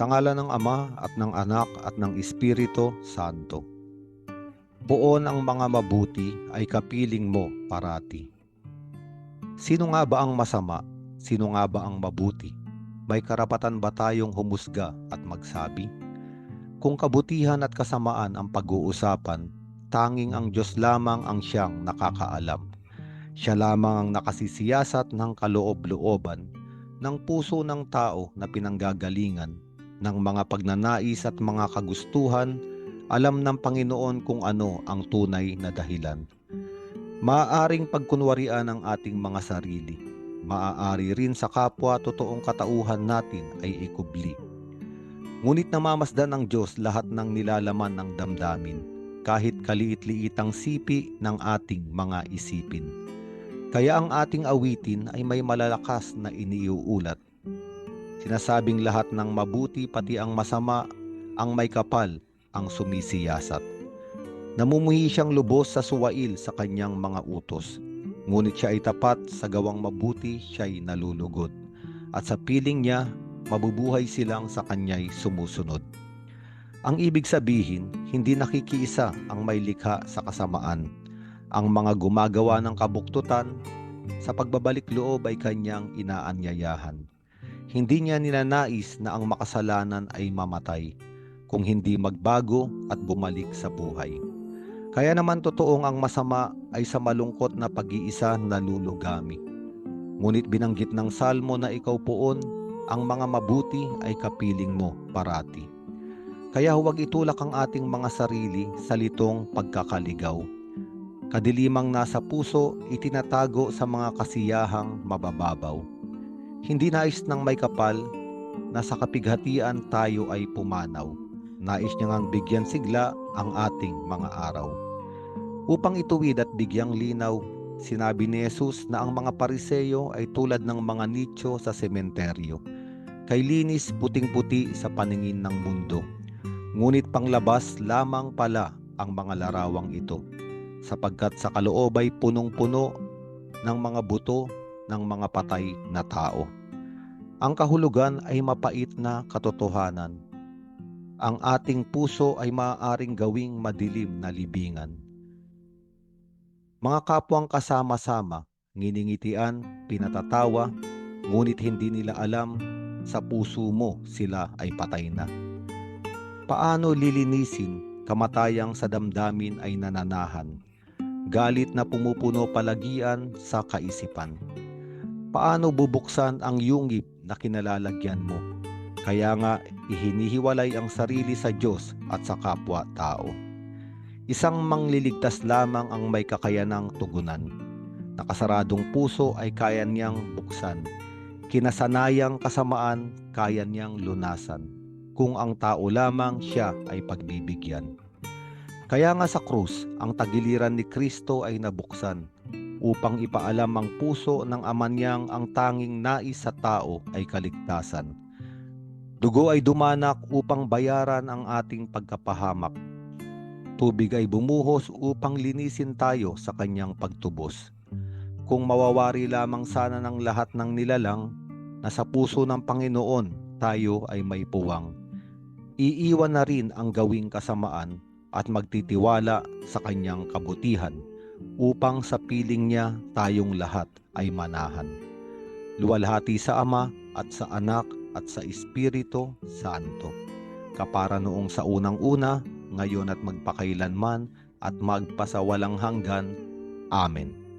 Sa ngala ng Ama at ng Anak at ng Espiritu Santo. Poon ang mga mabuti ay kapiling mo parati. Sino nga ba ang masama? Sino nga ba ang mabuti? May karapatan ba tayong humusga at magsabi? Kung kabutihan at kasamaan ang pag-uusapan, tanging ang Diyos lamang ang siyang nakakaalam. Siya lamang ang nakasisiyasat ng kaloob-looban ng puso ng tao na pinanggagalingan ng mga pagnanais at mga kagustuhan, alam ng Panginoon kung ano ang tunay na dahilan. Maaaring pagkunwarian ang ating mga sarili. Maaari rin sa kapwa totoong katauhan natin ay ikubli. Ngunit namamasdan ng Diyos lahat ng nilalaman ng damdamin, kahit kaliit-liitang sipi ng ating mga isipin. Kaya ang ating awitin ay may malalakas na iniuulat. Sinasabing lahat ng mabuti pati ang masama, ang may kapal, ang sumisiyasat. Namumuhi siyang lubos sa suwail sa kanyang mga utos. Ngunit siya ay tapat sa gawang mabuti siya'y nalulugod. At sa piling niya, mabubuhay silang sa kanya'y sumusunod. Ang ibig sabihin, hindi nakikiisa ang may likha sa kasamaan. Ang mga gumagawa ng kabuktutan, sa pagbabalik loob ay kanyang inaanyayahan. Hindi niya ninanais na ang makasalanan ay mamatay, kung hindi magbago at bumalik sa buhay. Kaya naman totoong ang masama ay sa malungkot na pag-iisa nalulugami. Ngunit binanggit ng salmo na ikaw poon, ang mga mabuti ay kapiling mo parati. Kaya huwag itulak ang ating mga sarili sa litong pagkakaligaw. Kadilimang nasa puso, itinatago sa mga kasiyahang mabababaw. Hindi nais ng may kapal na sa kapighatian tayo ay pumanaw. Nais niya ngang bigyan sigla ang ating mga araw. Upang ituwid at bigyang linaw, sinabi ni Jesus na ang mga pariseyo ay tulad ng mga nicho sa sementeryo. Kay linis puting-puti sa paningin ng mundo. Ngunit panglabas lamang pala ang mga larawang ito, sapagkat sa kaloob ay punong-puno ng mga buto ng mga patay na tao. Ang kahulugan ay mapait na katotohanan. Ang ating puso ay maaaring gawing madilim na libingan. Mga kapwang kasama-sama, nginingitian, pinatatawa, ngunit hindi nila alam sa puso mo sila ay patay na. Paano lilinisin kamatayang sa damdamin ay nananahan? Galit na pumupuno palagian sa kaisipan. Paano bubuksan ang yungib na kinalalagyan mo? Kaya nga ihinihiwalay ang sarili sa Diyos at sa kapwa-tao. Isang mangliligtas lamang ang may kakayanang tugunan. Nakasaradong puso ay kaya niyang buksan. Kinasanayang kasamaan kaya niyang lunasan. Kung ang tao lamang siya ay pagbibigyan. Kaya nga sa krus, ang tagiliran ni Kristo ay nabuksan upang ipaalam ang puso ng ama niyang ang tanging nais sa tao ay kaligtasan. Dugo ay dumanak upang bayaran ang ating pagkapahamak. Tubig ay bumuhos upang linisin tayo sa kanyang pagtubos. Kung mawawari lamang sana ng lahat ng nilalang na sa puso ng Panginoon tayo ay may puwang. Iiwan na rin ang gawing kasamaan at magtitiwala sa kanyang kabutihan upang sa piling niya tayong lahat ay manahan. Luwalhati sa Ama at sa Anak at sa Espiritu Santo. Kapara noong sa unang-una, ngayon at magpakailanman at magpasawalang hanggan. Amen.